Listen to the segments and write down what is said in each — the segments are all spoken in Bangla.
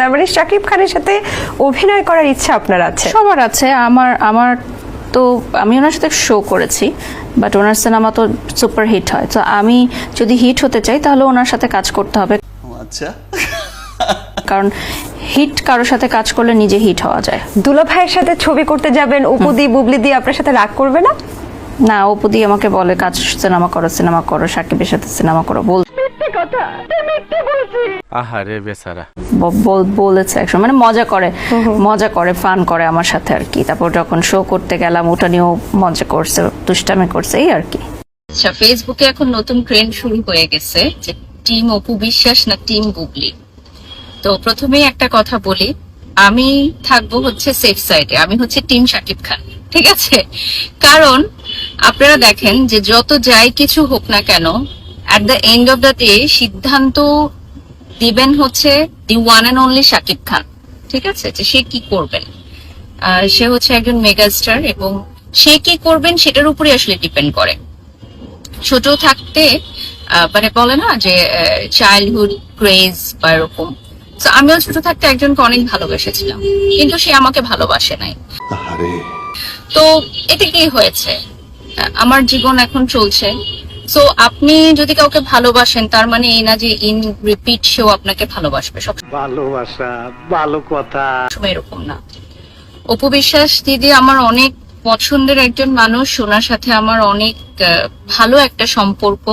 তার মানে শাকিব খানের সাথে অভিনয় করার ইচ্ছা আপনার আছে? সবার আছে। আমার আমার তো আমি ওনার সাথে শো করেছি বাট ওনার সিনেমা তো সুপার হিট হয়। তো আমি যদি হিট হতে চাই তাহলে ওনার সাথে কাজ করতে হবে। আচ্ছা। কারণ হিট কারোর সাথে কাজ করলে নিজে হিট হওয়া যায়। দুলা ভাইয়ের সাথে ছবি করতে যাবেন উপদি বুবলি দিয়ে আপনার সাথে রাগ করবে না? না অপুদি আমাকে বলে কাজ সিনেমা করো সিনেমা করো সাকিবের সাথে সিনেমা করো বল। আহারে বেচারা। বলেছে একসময় মানে মজা করে মজা করে ফান করে আমার সাথে আর কি। তারপর যখন শো করতে গেলাম ওটা নিয়েও মজা করছে দুষ্টামি করছে এই আর কি। আচ্ছা ফেসবুকে এখন নতুন ট্রেন্ড শুরু হয়ে গেছে যে টিম অপু বিশ্বাস না টিম বুবলি? তো প্রথমেই একটা কথা বলি আমি থাকব হচ্ছে সেফ সাইডে আমি হচ্ছে টিম শাকিব খান ঠিক আছে? কারণ আপনারা দেখেন যে যত যাই কিছু হোক না কেন at the end of the day সিদ্ধান্ত দিবেন হচ্ছে the one and only Shakib Khan. ঠিক আছে? যে সে কি করবেন? সে হচ্ছে একজন মেগাস্টার এবং সে কি করবেন সেটার উপরে আসলে ডিপেন্ড করে। ছোট থাকতে মানে বলে না যে চাইল্ডহুড ক্রেজ বা এরকম। তো আমিও ছোট থাকতে একজনকে অনেক ভালোবেসেছিলাম কিন্তু সে আমাকে ভালোবাসে নাই। তো এতে কি হয়েছে? আমার জীবন এখন চলছে। সো আপনি যদি কাউকে ভালোবাসেন তার মানে এই না যে ইন রিপিট সেও আপনাকে ভালোবাসবে। সব ভালোবাসা ভালো কথা। সময় এরকম না। অপু বিশ্বাস দিদি আমার অনেক পছন্দের একজন মানুষ। ওনার সাথে আমার অনেক ভালো একটা সম্পর্ক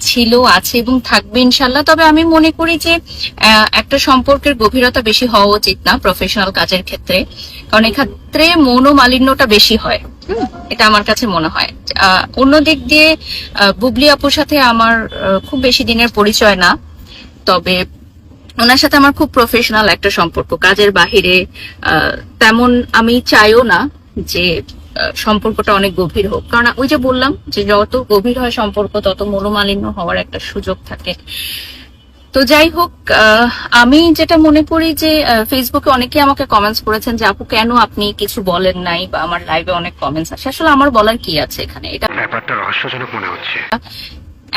ছিল আছে এবং থাকবে ইনশাল্লাহ তবে আমি মনে করি যে আহ, একটা সম্পর্কের গভীরতা বেশি হওয়া উচিত না প্রফেশনাল কাজের ক্ষেত্রে। কারণ এক্ষেত্রে মনোমালিন্যটা বেশি হয়। এটা আমার কাছে মনে হয়। অন্য দিক দিয়ে বুবলি আপুর সাথে আমার খুব বেশি দিনের পরিচয় না, তবে ওনার সাথে আমার খুব প্রফেশনাল একটা সম্পর্ক। কাজের বাহিরে তেমন আমি চাইও না যে সম্পর্কটা অনেক গভীর হোক। কারণ ওই যে বললাম যে যত গভীর হয় সম্পর্ক, তত মনোমালিন্য হওয়ার একটা সুযোগ থাকে। তো যাই হোক আমি যেটা মনে করি যে ফেসবুকে অনেকে আমাকে কমেন্টস করেছেন যে আপু কেন আপনি কিছু বলেন নাই বা আমার লাইভে অনেক কমেন্টস আসে? আসলে আমার বলার কি আছে এখানে? এটা ব্যাপারটা রহস্যজনক মনে হচ্ছে।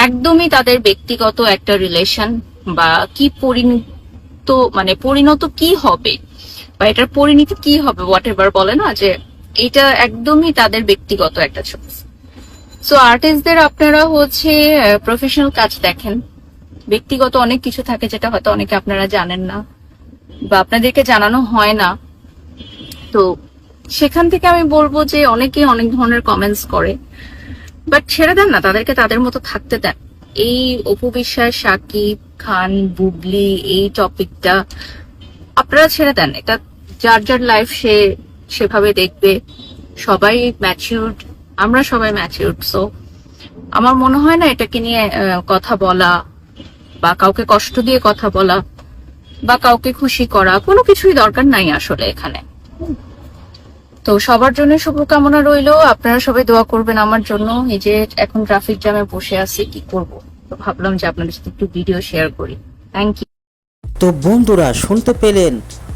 একদমই তাদের ব্যক্তিগত একটা রিলেশন বা কি পরিণত মানে পরিণত কি হবে? বা এটার পরিণতি কি হবে? হোয়াট এভার বলে না যে এটা একদমই তাদের ব্যক্তিগত একটা চয়েস সো আর্টিস্টদের আপনারা হচ্ছে প্রফেশনাল কাজ দেখেন। ব্যক্তিগত অনেক কিছু থাকে যেটা হয়তো অনেকে আপনারা জানেন না বা আপনাদেরকে জানানো হয় না। তো সেখান থেকে আমি বলব যে অনেকে অনেক ধরনের কমেন্টস করে। বাট ছেড়ে দেন না, তাদেরকে তাদের মতো থাকতে দেন। এই অপু বিশ্বাস, সাকিব খান, বুবলি এই টপিকটা আপনারা ছেড়ে দেন। এটা যার যার লাইফ সে সেভাবে দেখবে। সবাই ম্যাচিউরড আমরা সবাই ম্যাচিউরড সো আমার মনে হয় না এটাকে নিয়ে কথা বলা বা কাউকে কষ্ট দিয়ে কথা বলা বা কাউকে খুশি করা, কোনো কিছুই দরকার নাই আসলে এখানে। তো সবার জন্য শুভকামনা রইল। আপনারা সবাই দোয়া করবেন আমার জন্য। এই যে এখন ট্রাফিক জ্যামে বসে আছি, কি করব? তো ভাবলাম যে আপনাদের সাথে একটু ভিডিও শেয়ার করি। থ্যাংক ইউ তো বন্ধুরা, শুনতে পেলেন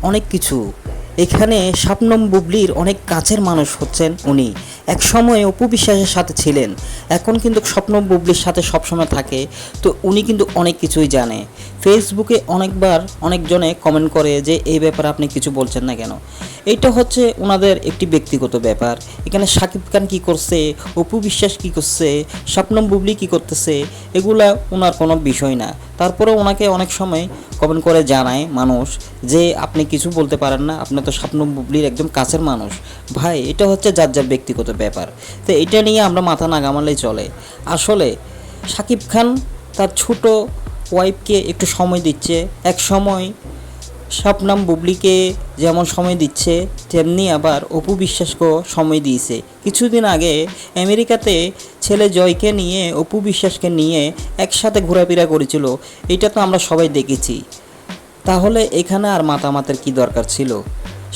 অনেক কিছু। এখানে স্বপ্নম বুবলির অনেক কাছের মানুষ হচ্ছেন উনি। এক সময় অপু বিশ্বাসের সাথে ছিলেন। এখন কিন্তু স্বপ্নম বুবলির সাথে সবসময় থাকে। তো উনি কিন্তু অনেক কিছুই জানে। ফেসবুকে অনেকবার অনেকজনে কমেন্ট করে যে, এই ব্যাপারে আপনি কিছু বলছেন না কেন? এইটা হচ্ছে ওনাদের একটি ব্যক্তিগত ব্যাপার। এখানে সাকিব খান কী করছে? অপু বিশ্বাস কী করছে? স্বপ্নম বুবলি কী করতেছে? এগুলা ওনার কোনো বিষয় না। তারপরে ওনাকে অনেক সময় কমেন্ট করে জানায় মানুষ যে, আপনি কিছু বলতে পারেন না, আপনি তো স্বপ্ন বুবলির একদম কাছের মানুষ। ভাই, এটা হচ্ছে যার যার ব্যক্তিগত ব্যাপার। তো এটা নিয়ে আমরা মাথা না ঘামালেই চলে। আসলে সাকিব খান তার ছোট ওয়াইফকে একটু সময় দিচ্ছে, এক সময় স্বপ্নাম বুবলিকে যেমন সময় দিচ্ছে, তেমনি আবার অপু বিশ্বাসকেও সময় দিয়েছে। কিছুদিন আগে আমেরিকাতে ছেলে জয়কে নিয়ে অপু বিশ্বাসকে নিয়ে একসাথে ঘোরাফেরা করেছিল। এটা তো আমরা সবাই দেখেছি। তাহলে এখানে আর মাতামাতের কি দরকার ছিল?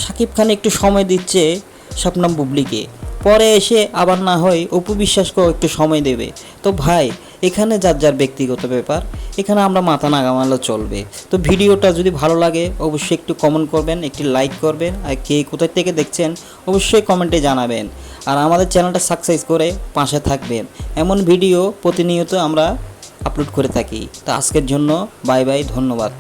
সাকিব খান একটু সময় দিচ্ছে স্বপ্নম বুবলিকে। পরে এসে আবার না হয় অপু বিশ্বাসকেও একটু সময় দেবে। তো ভাই, এখানে যার যার ব্যক্তিগত ব্যাপার এখানে আমরা মাথা না ঘামালেও চলবে। তো ভিডিওটা যদি ভালো লাগে, অবশ্যই একটু কমেন্ট করবেন, একটি লাইক করবেন। আর কে কোথায় থেকে দেখছেন, অবশ্যই কমেন্টে জানাবেন। আর আমাদের চ্যানেলটা সাকসেস করে পাশে থাকবেন। এমন ভিডিও প্রতিনিয়ত আমরা আপলোড করে থাকি। তো আজকের জন্য বাই বাই ধন্যবাদ।